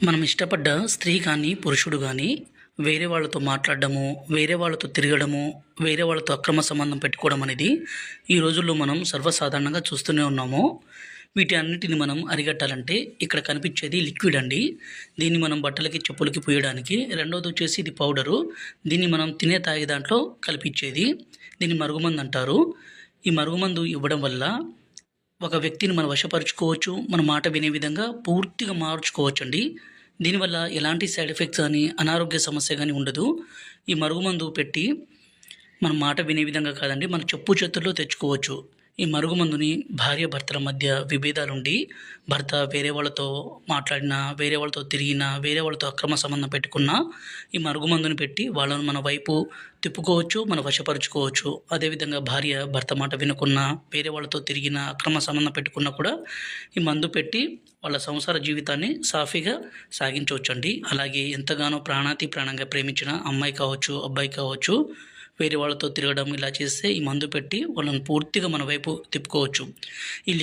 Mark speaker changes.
Speaker 1: మనం ఇష్టపడ్డ స్త్రీ కానీ పురుషుడు కానీ వేరే వాళ్ళతో మాట్లాడడము వేరే వాళ్ళతో తిరగడము వేరే వాళ్ళతో అక్రమ సంబంధం పెట్టుకోవడం అనేది ఈ రోజుల్లో మనం సర్వసాధారణంగా చూస్తూనే ఉన్నాము. వీటి అన్నిటిని మనం అరిగట్టాలంటే ఇక్కడ కనిపించేది లిక్విడ్ అండి. దీన్ని మనం బట్టలకి చెప్పులకి పూయడానికి రెండవది వచ్చేసి ఇది పౌడరు. దీన్ని మనం తినే తాగే దాంట్లో కల్పించేది దీన్ని మరుగుమందు అంటారు. ఈ మరుగుమందు ఇవ్వడం వల్ల ఒక వ్యక్తిని మనం వశపరుచుకోవచ్చు మన మాట వినే విధంగా పూర్తిగా మార్చుకోవచ్చు అండి దీనివల్ల ఎలాంటి సైడ్ ఎఫెక్ట్స్ కానీ అనారోగ్య సమస్య కానీ ఉండదు. ఈ మరుగుమందు పెట్టి మన మాట వినే విధంగా కాదండి మన చెప్పు చేతుల్లో తెచ్చుకోవచ్చు. ఈ మరుగుమందుని భార్య భర్తల మధ్య విభేదాలుండి భర్త వేరే వాళ్ళతో మాట్లాడినా వేరే వాళ్ళతో తిరిగినా వేరే వాళ్ళతో అక్రమ సంబంధం పెట్టుకున్నా ఈ మరుగుమందుని పెట్టి వాళ్ళను మన వైపు తిప్పుకోవచ్చు మన వశపరుచుకోవచ్చు. అదేవిధంగా భార్య భర్త మాట వినకున్నా వేరే వాళ్ళతో తిరిగిన అక్రమ సంబంధం పెట్టుకున్నా కూడా ఈ మందు పెట్టి వాళ్ళ సంసార జీవితాన్ని సాఫీగా సాగించవచ్చండి. అలాగే ఎంతగానో ప్రాణాతి ప్రాణంగా ప్రేమించిన అమ్మాయి కావచ్చు అబ్బాయి కావచ్చు వేరే వాళ్ళతో తిరగడం ఇలా చేస్తే ఈ మందు పెట్టి వాళ్ళని పూర్తిగా మన వైపు తిప్పుకోవచ్చు. ఈ